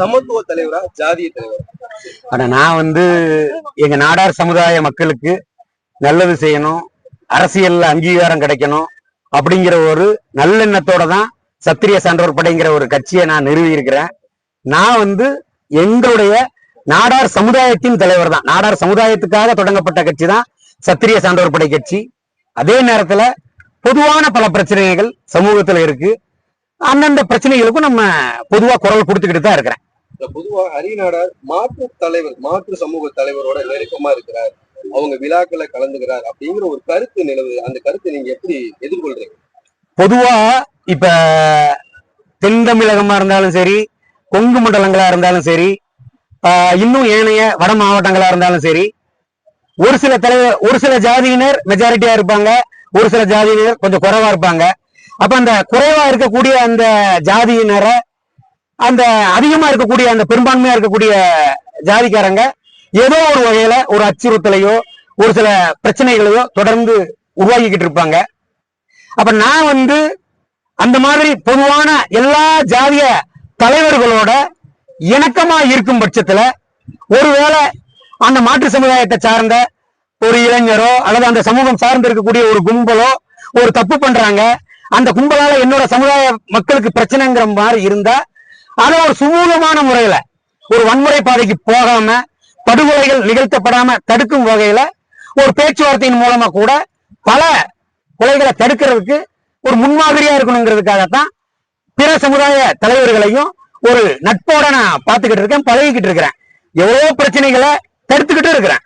சமத்துவ தலைவரா ஜாதிய தலைவர்? ஆனா நான் வந்து எங்க நாடார் சமுதாய மக்களுக்கு நல்லது செய்யணும் அரசியல்ல அங்கீகாரம் கிடைக்கணும் அப்படிங்கிற ஒரு நல்லெண்ணத்தோட தான் சத்திரிய சான்றோர் படைங்கிற ஒரு கட்சியை நான் நிறுவி இருக்கிறேன் நான் வந்து எங்களுடைய நாடார் சமுதாயத்தின் தலைவர் தான். நாடார் சமுதாயத்துக்காக தொடங்கப்பட்ட கட்சி தான் சத்திரிய சான்றோர் படை கட்சி. அதே நேரத்துல பொதுவான பல பிரச்சனைகள் சமூகத்துல இருக்கு. அந்தந்த பிரச்சனைகளுக்கும் நம்ம பொதுவா குரல் கொடுத்துக்கிட்டு தான் இருக்கிறேன். பொதுவா ஹரிநாடார் மாற்று தலைவர் மாற்று சமூக தலைவரோட நெருக்கமா இருக்கிறார். அவங்க விழாக்களை கலந்துக்கிறார் அப்படிங்கிற ஒரு கருத்து நிலவு அந்த கருத்தை நீங்க எப்படி எதிர்கொள்றீங்க? பொதுவா இப்ப தென் தமிழகமா இருந்தாலும் சரி கொங்கு மண்டலங்களா இருந்தாலும் சரி இன்னும் ஏனைய வட மாவட்டங்களா இருந்தாலும் சரி ஒரு சில தலைவர் ஒரு சில ஜாதியினர் மெஜாரிட்டியா இருப்பாங்க ஒரு சில ஜாதியினர் கொஞ்சம் குறைவா இருப்பாங்க. அப்ப அந்த குறைவா இருக்கக்கூடிய அந்த ஜாதியினரை அந்த அதிகமா இருக்கக்கூடிய அந்த பெரும்பான்மையா இருக்கக்கூடிய ஜாதிக்காரங்க ஏதோ ஒரு வகையில ஒரு அச்சுறுத்தலையோ ஒரு சில பிரச்சனைகளையோ தொடர்ந்து உருவாக்கிக்கிட்டு இருப்பாங்க. அப்ப நான் வந்து அந்த மாதிரி பொதுவான எல்லா ஜாதிய தலைவர்களோட இணக்கமா இருக்கும் பட்சத்துல ஒருவேளை அந்த மாற்று சமுதாயத்தை சார்ந்த ஒரு இளைஞரோ அல்லது அந்த சமூகம் சார்ந்து இருக்கக்கூடிய ஒரு கும்பலோ ஒரு தப்பு பண்றாங்க அந்த கும்பலால என்னோட சமுதாய மக்களுக்கு பிரச்சனைங்கிற மாதிரி இருந்தா அதை ஒரு சுமூகமான முறையில ஒரு வன்முறை பாதைக்கு போகாம படுகொலைகள் நிகழ்த்தப்படாம தடுக்கும் வகையில ஒரு பேச்சுவார்த்தையின் மூலமா கூட பல கொலைகளை தடுக்கிறதுக்கு ஒரு முன்மாதிரியா இருக்கணுங்கிறதுக்காகத்தான் பிற சமுதாய தலைவர்களையும் ஒரு நட்போட நான் பார்த்துக்கிட்டு இருக்கேன் பழகிக்கிட்டு இருக்கிறேன். எவ்வளவோ பிரச்சனைகளை தடுத்துக்கிட்டு இருக்கிறேன்.